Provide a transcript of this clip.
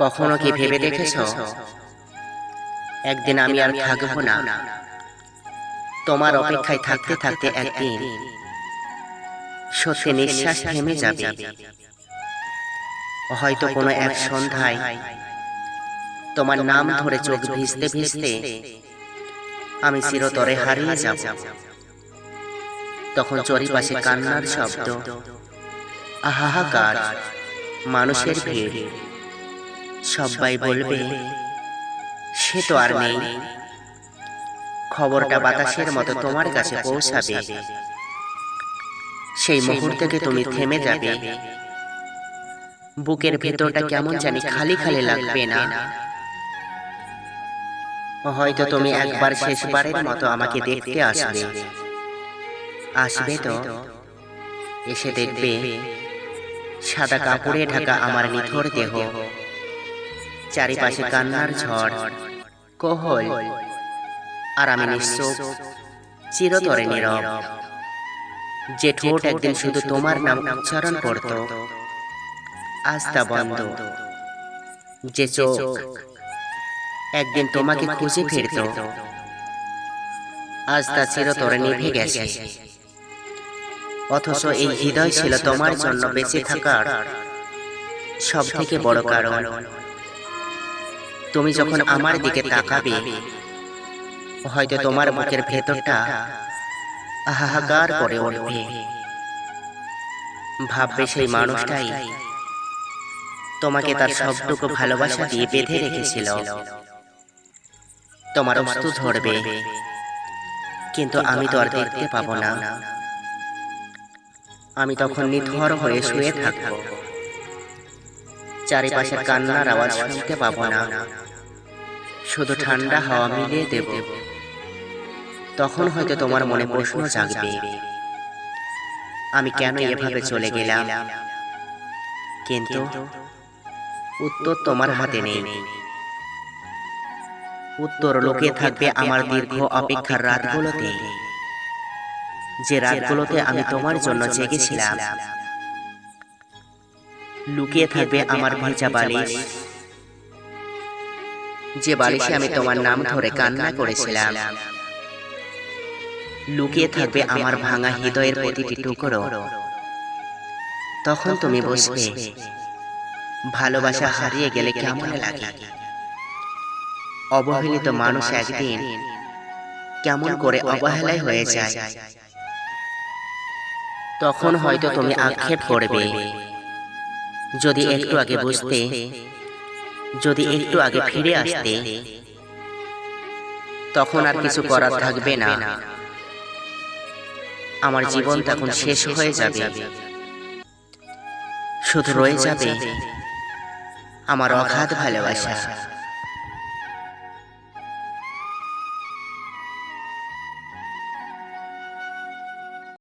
কখনো কি ভেবে দেখেছ? একদিন আমি আর থাকব না। তোমার অপেক্ষায় থাকতে থাকতে একদিন সত্যি নিঃশ্বাস থেমে যাবে। হয়তো কোনো এক সন্ধ্যায় তোমার নাম ধরে চোখ ভিজতে ভিজতে আমি চিরতরে হারিয়ে যাব। তখন চরিপাশে কান্নার শব্দ। আহাহাকার মানুষের ভিড়। সবাই বলবে সে তো আর নেই। খবরটা বাতাসের মতো তোমার কাছে পৌঁছাবে। সেই মুহূর্তকে তুমি থেমে যাবে। বুকের ভেতরটা কেমন জানি খালি খালি লাগবে না। হয়তো তুমি একবার শেষবারের মতো আমাকে দেখতে আসবে। আসবে। তো? এসে দেখবে সাদা কাপড়ে ঢাকা আমার নিথর দেহ। চারিপাশে কান্নার ঝড়। কোহল। আর আমি নিশ্চোপ চিরতরে নীরব। যে ঠোঁট একদিন শুধু তোমার নাম উচ্চারণ করত তা বন্ধ। যে চোখ একদিন তোমাকে খুঁজে ফিরত, আজ তা চিরতরে নিভে গেছে। অথচ এই হৃদয় ছিল তোমার জন্য বেঁচে থাকার সব থেকে বড় কারণ। তুমি যখন আমার দিকে তাকাবে হয়তো তোমার বুকের ভেতরটা হাহাকার করে উঠবে। ভাববে সেই মানুষটাই তোমাকে তার সবটুকু ভালোবাসা দিয়ে বেঁধে রেখেছিল। তোমার অস্তু ধরবে। কিন্তু আমি তো আর দেখতে পাব না। আমি তখন নিথর হয়ে শুয়ে থাকব। চারিপাশের কান্নার আওয়াজ শুনতে পাবো না। শুধু ঠান্ডা হাওয়া মিলিয়ে দেব। তখন হয়তো তোমার মনে প্রশ্ন জাগবে আমি কেন এভাবে চলে গেলাম? কিন্তু উত্তর তোমার হাতে নেই। উত্তর লুকিয়ে থাকবে আমার দীর্ঘ অপেক্ষার রাতগুলোতে। যে রাতগুলোতে আমি তোমার জন্য জেগেছিলাম। লুকিয়ে থাকবে আমার ভেজা বালিশ। যে বালিশে আমি তোমার নাম ধরে কান্না করেছিলাম। লুকিয়ে থাকবে আমার ভাঙা হৃদয়ের প্রতিটি টুকরো। তখন তুমি বসবে। ভালোবাসা হারিয়ে গেলে কেমন লাগে? অবহেলিত মানুষ একদিন কেমন করে অবহেলায় হয়ে যায়। তখন হয়তো তুমি আক্ষেপ করবে। যদি একটু আগে বুঝতে যদি একটু আগে ফিরে আসতে তখন আর কিছু করার থাকবে না। আমার জীবন তখন শেষ হয়ে যাবে। শুধু রয়ে যাবে আমার অগাধ ভালোবাসা।